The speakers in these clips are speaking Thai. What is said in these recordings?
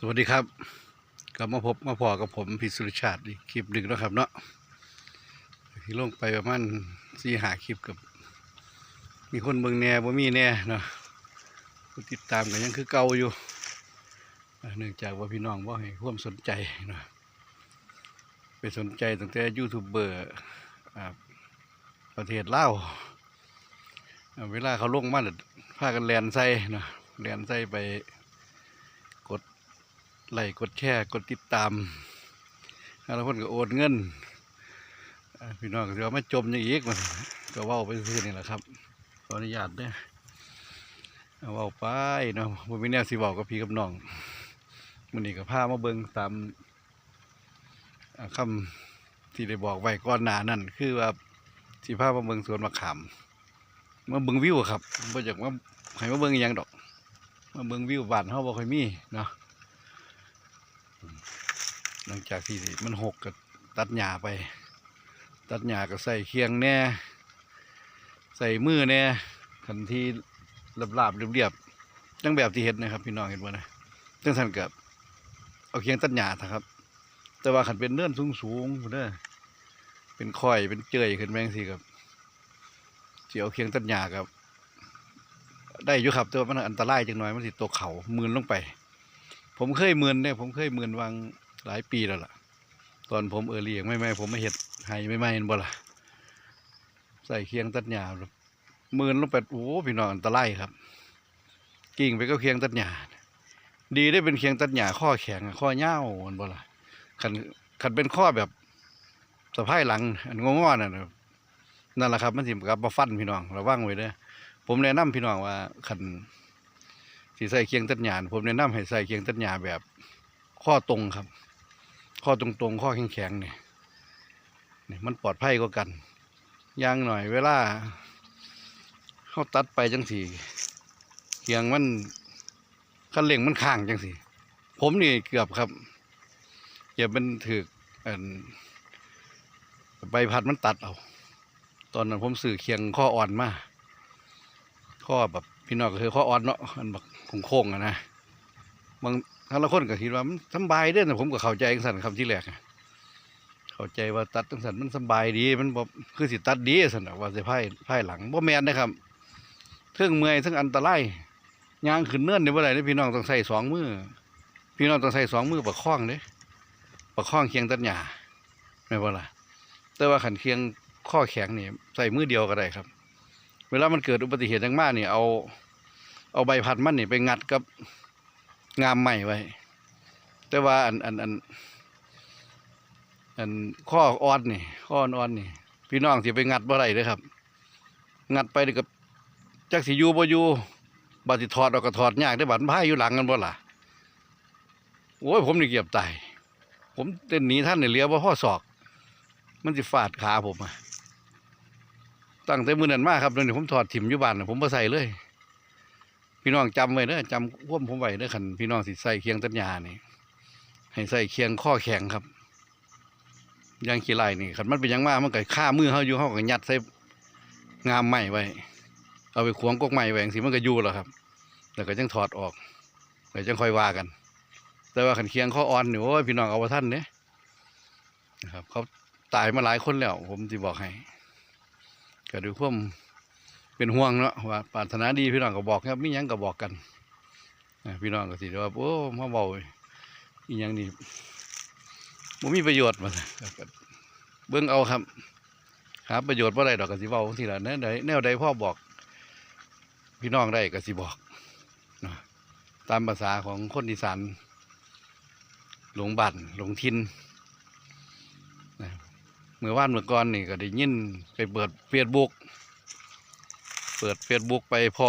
สวัสดีครับกลับมาพบมาพอกับผมพิสุริชาติอีกคลิปหนึ่งแล้วครับเนาะที่ลงไปประมาณสี่หาคลิปกับ มีคนเบิ่งแหน่บ่มีแหน่เนาะกูติดตามกันยังคือเก่าอยู่เนื่องจากว่าพี่น้องบ่าให้ความสนใจเนาะไปสนใจตั้งแต่ยูทูบเบอร์อ่าประเทศลาวอ่าเวลาเขาลงมาน่ะพากันแลนใส่เนาะแลนใส่ไป ไลค์กดแชร์กดติดตามแล้วคนก็โอนเงินพี่น้องก็จะเอามาจมอย่างอีกมันก็ว้าไปซื่อนี่แหละครับขออนุญาตเด้อเอาเว้าไปเนาะบ่มีแนวสิเว้ากับพี่กับน้องมื้อนี้ก็พามาเบิงตามอ่าคำที่ได้บอกไว้ก่อนหนานั้นคือว่าสิพามาเบิงสวนมะขามมาเบิงวิวครับบ่อยากมาให้มาเบิงยังดอก มาเบิงวิวบ้านเฮาบ่ค่อยมีเนาะ หลังจากที่มันหกก็ตัดหญ้าไป ตัดหญ้าก็ใส่เคียงแน่ ใส่มือแน่ขันที่ลาบๆเรียบๆจังแบบที่เห็นนะครับ พี่น้องเห็นบ่นะจังสันกับเอาเคียงตัดหญ้าครับ แต่ว่าขันเป็นเนื่อนสูงๆพุ่นเด้อเป็นค่อยเป็นเจยขึ้นแมงสิครับสิเอาเคียงตัดหญ้ากับ ได้อยู่ครับแต่ว่ามันอันตรายจังหน่อยมันสิตกเขามืนลงไป ผมเคยมืนเนี่ยผมเคยมือนวางหลายปีแล้วล่ะ ตอนผมเออเลี้ยงไม่ไม่ผมไม่เห็ดไห้ไม่ไม่เห็นบ่ล่ะใส่เคียงตัดหญ้ามือนลงไปโอ้พี่น้องอันตรายครับ กิ่งไปก็เคียงตัดหญ้าดีได้เป็นเคียงตัดหญ้าข้อแข็งข้อเง่ามันบ่ล่ะขันขันเป็นข้อแบบสะพายหลัง อันงอๆนั่นนั่นแหละครับมันสิกับมาฟันพี่น้องระวังไว้เด้อผมแนะนำพี่น้องว่าขัน สีใส่เคียงตัดหยานผมแนะนำให้ใส่เคียงตัดหยาแบบ ข้อตรงครับ ข้อตรงๆ ข้อแข็งๆเนี่ยนี่มันปลอดภัยกว่ากันย่างหน่อย เวลาเขาตัดไปจังสีเคียงมันคันเร่งมันข้างจังสีผมนี่เกือบครับเกือบเป็นถืออใบพัดมันตัดเอา ตอนนั้นผมสื่อเคียงข้ออ่อนมากข้อแบบ พี่น้องก็คือข้ออ่อนเนาะอันแบบโค้งๆอะนะบางทางละคนก็คิดว่ามันสบายเด้อนะผมก็เข้าใจจังสันคำที่แรกเข้าใจว่าตัดจังสันมันสบายดีมันบ่คือสิตัดดีสันน่ะว่าสิไพ่ไพ่หลังบ่แมนนะครับเทิงเมื่อยเทิงอันตรายยางขึ้นเนินนี่บ่ได้เด้อพี่น้องต้องใส่สองมือพี่น้องต้องใส่สองมือประคองเด้ประคองเคียงตัดหญ้าแม่นบ่ล่ะแต่ว่าขันเคียงข้อแข็งนี่ใส่มือเดียวก็ได้ครับ เวลามันเกิดอุบัติเหตุมางมากนี่เอาเอาใบพัดมันนี่ไปงัดกับงามใหม่ไว้ แต่ว่าอันอันอันอันข้ออ่อนนี่ข้ออ่อนนี่ พี่น้องสิไปงัดบ่ได้เด้อครับ งัดไปนี่ก็จักสิอยู่บ่อยู่บาดสิถอดออกก็ถอดยากได้บัดมันพาอยู่หลังกันบ่ล่ะโอ้ยผมนี่เกือบตายผมเต้นหนีท่านเนี่ยเหลือบ่พ่อศอก มันสิฟาดขาผมอะ ตั้งแต่มือนั้นมาครับเดี๋ยวนี้ผมถอดถิ่มอยู่บ้านน่ะผมมาใส่เลย พี่น้องจำไว้เด้อจำพ่วมผมไว้เด้อขันพี่น้องสิใส่เคียงตัญญานี่ให้ใส่เคียงข้อแข็งครับยางขี้ไล่นี่ขันมันเป็นหยังมากมันก็ฆ่ามือเขาอยู่เขาก็ยัดใส่งามไม้ไว้ เอาไปขวงกกไม้ไว้จังสิมันก็อยู่แล้วครับแล้วก็จังถอดออกแล้วจังค่อยว่ากัน แต่ว่าขันเคียงข้ออ่อนนี่โอ้ยพี่น้องเอาว่าท่านเนี่ยนะครับ เขาตายมาหลายคนแล้ว ผมจะบอกให้ ก็ด้วยความเป็นห่วงเนาะว่าปรารถนาดีพี่น้องก็บอกครับมีหยังก็บอกกันพี่น้องก็สิว่าโอ้มาเบาอีหยังนี่บ่มีประโยชน์มาเบิ่งเอาครับหาประโยชน์บ่ได้ดอกกสิเว้าทีละแนวใดแนวใดพ่อบอก พี่น้องได้กสิบอกนะตามภาษาของคนอีสานหลงบั่นหลงทิน เมื่อวานเมื่อก่อนนี่ก็ได้ยินไปเปิดเฟซบุ๊กเปิดเฟซบุ๊กไปพ่อ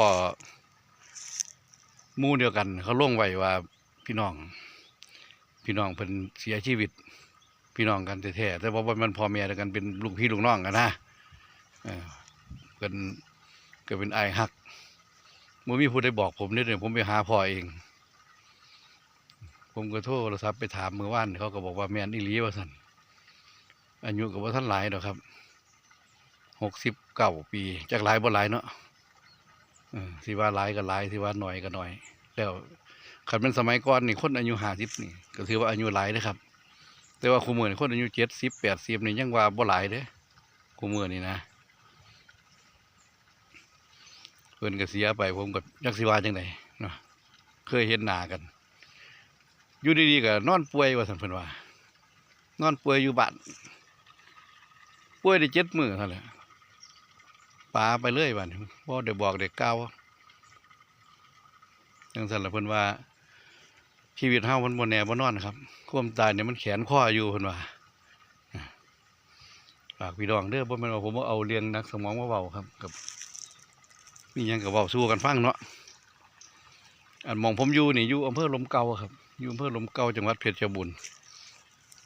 มู่เดียวกัน เขาล่วงไว้ว่าพี่น้อง พี่น้องเพิ่นเสียชีวิต พี่น้องกันแท้ๆแต่ว่ามันพ่อแม่เดียวกันเป็นลูกพี่ลูกน้องกันนะเออเพิ่นก็เป็นไอายฮักมื่อมีผู้ได้บอกผมนี่เลยผมไปหาพ่อเอง ผมก็โทรศัพท์ไปถามเมื่อวานเขาก็บอกว่าแมนอีหลีว่าสัน อายุกับว่าท่านหลายดอกครับหกสิบเก้าปีจากหลายบ่หลายเนาะออสิว่าหลายก็หลายสิว่าหน่อยก็หน่อย แล้วคันเป็นสมัยก่อนนี่คนอายุห้าสิบนี่ ก็ถือว่าอายุหลายนะครับ แต่ว่าคู่มือนี่คนอายุเจ็ดสิบแปดสิบนี่ยังว่าบ่หลายเด้คู่มือนี่นะเพิ่อนก็เสียไปผมกับยักษิวาจังไดเนาะเคยเห็นหน้ากันอยู่ดีๆก็นอนป่วยว่าสันเพิ่นว่านอนป่วยอยู่บ้าน ป่วยได้เจ็ดมือเท่านั้นแหละปาไปเรื่อยบ้านบ่ได้บอกได้กล่าวจังซั่นละเพิ่นว่า ชีวิตเฮามันบ่แนบ่นอนครับควมตายเนี่ยมันแขนข้ออยู่เพิ่นว่าฝากพี่น้องเด้อบ่แม่นว่าผมเอาเรื่องนักสมองมาเว้าครับกับมียังก็เว้าสู้กันฟังเนาะอันมองผมอยู่นี่อยู่อำเภอลมเก่าครับอยู่อำเภอลมเก่าจังหวัดเพชรบูรณ์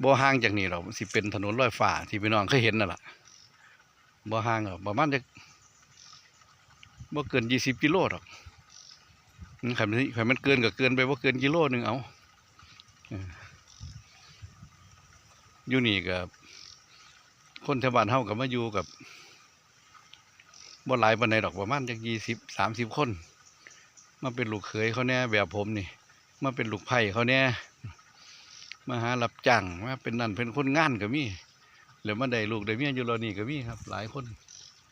บ่ห่างจากนี่หรอกสิเป็นถนนลอยฟ้าที่พี่น้องเคยเห็นนั่นล่ะบ่ห่างหรอกประมาณจะบ่เกิน20กิโลหรอกอืมคันมันคันมันเกินก็เกินไปบ่าเกินกิโลหนึ่งเอาอยู่นี่ก็คนแถวบ้านเฮาก็มาอยู่กับบ่หลายปานใดดอกประมาณจัก20 30คน มาเป็นลูกเขยเขาแน่แบบผมนี่ มาเป็นลูกไผ่เขาเนี่ย มาหารับจ้างมาเป็นนั่นเป็นคนงานก็มีแล้วมาได้ลูกได้เมียอยู่รอนี่ก็มีครับ หลายคน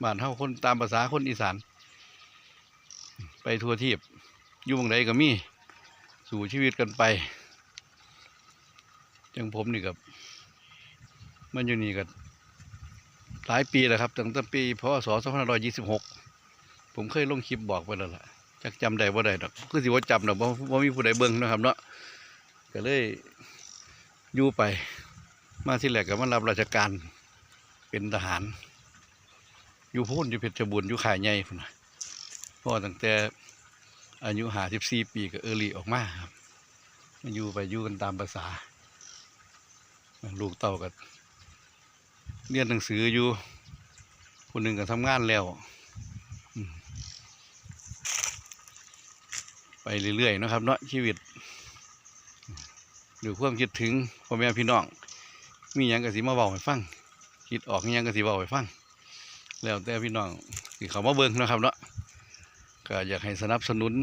บ้านเฮาคนตามภาษาคนอีสาน ไปทั่วทีบอยู่บางใดก็มี สู่ชีวิตกันไปจังผมนี่กับมันอยู่นี่ก็หลายปีแล้วครับตั้งแต่ปีพศ2526 ผมเคยลงคลิปบอกไปแล้วล่ะจักจำได้บ่ได้ดอกคือสิว่าจำดอกบ่บ่มีผู้ใดเบิ่งนะครับเนาะก็เลย อยู่ไป มาที่แรกก็มารับราชการเป็นทหาร อยู่พูนอยู่เพชรบูรณ์อยู่ขายใหญ่พุ่นน่ะเพราะว่าตั้งแต่อายุ54ปีก็เออลีออกมาครับมาอยู่ไปอยู่กันตามภาษา ลูกเต้าก็เรียนหนังสืออยู่คนหนึ่งก็ทำงานแล้ว ไปเรื่อยๆนะครับ เนาะชีวิต ดูความคิดถึงพ่อแม่พี่น้อง มีหยังก็สิมาเว้าให้ฟังคิดออกอิหยังก็สิเว้าให้ฟัง แล้วแต่พี่น้องสิเขามาเบิ่งนะครับเนาะก็อยากให้สนับสนุน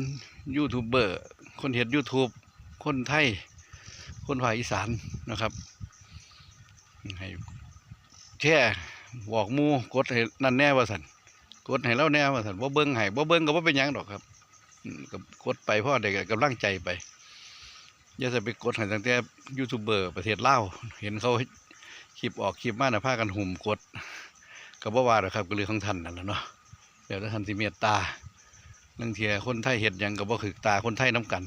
ยูทูบเบอร์คนเฮ็ด YouTube คนไทย คนภาคอีสานนะครับให้แช่บอกมูกดให้นั่นแน่ว่าสันกดให้เล่าแน่ว่าสันบ่เบิ่งให้บ่เบิ่งก็บ่เป็นยังดอกครับอืมก็กดไปเพราะเด็กกำลังใจไป อย่าจะไปกดให้ตั้งแต่ยูทูบเบอร์ประเทศลาวเห็นเขาคลิปออกคลิปมาหน่ะพากันหุ่มกดก็บ่ว่าหรอครับก็เรื่องของท่านนั่นแหละเนาะแล้วถ้าท่านสิเมตตาลังเทียคนไทยเห็ดยังก็บ่คือตาคนไทยน้กัน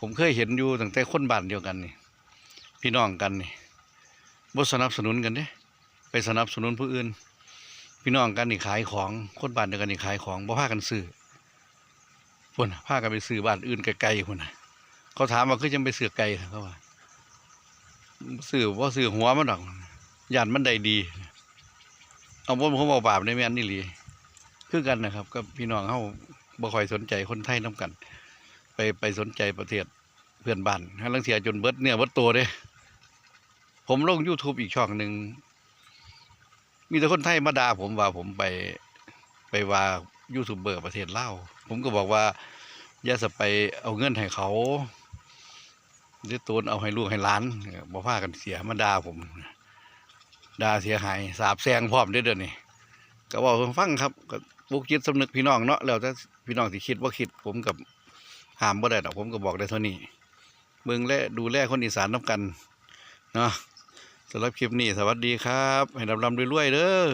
ผมเคยเห็นอยู่ตั้งแต่คนบ้านเดียวกันนี่ พี่น้องกันนี่บ่สนับสนุนกันเด้ไปสนับสนุนผู้อื่น พี่น้องกันนี่ขายของคนบ้านเดียวกันนี่ขายของบ่พากันซื้อพุ่นน่ะพากันไปซื้อบ้านอื่นไกลๆพุ่นน่ะ เขาถามว่าคือจังไปซื้อไกลเขาว่าซื้อว่าซื้อหัวมันดอกยานมันได้ดี เอาบ่ผมบอกบาปในแม่นนี่หลีคือกันนะครับกับพี่น้องเฮาบ่คอยสนใจคนไทยนํกัน ไปไปสนใจประเทศเพื่อนบ้านฮาลังเสียจนเบิดเนี่ยเบิดตัวเด้ผมลง YouTube อีกช่องหนึ่ง มีแต่คนไทยมาด่าผมว่าผมไปไปว่ายูทูบเบอร์ประเทศเล่าผมก็บอกว่าอย่าสไปเอาเงินให้เขา หรือตูนเอาให้ลูกให้หล้านบ่พากันเสียมาด่าผมด่าเสียหายสาบแซงพร้อมเด้อเด้อนี่ก็บอกให้ฟังครับก็ปลุกจิตสำนึกพี่น้องเนาะแล้วถ้าพี่น้องที่คิดว่าคิดผมกับห้ามบ่ได้ดอกผมก็บอกได้เท่านี้เบิ่งและดูแลคนอีสานนํกันเนาะสำหรับคลิปนี้สวัสดีครับ ให้ดำๆรวยๆเด้อ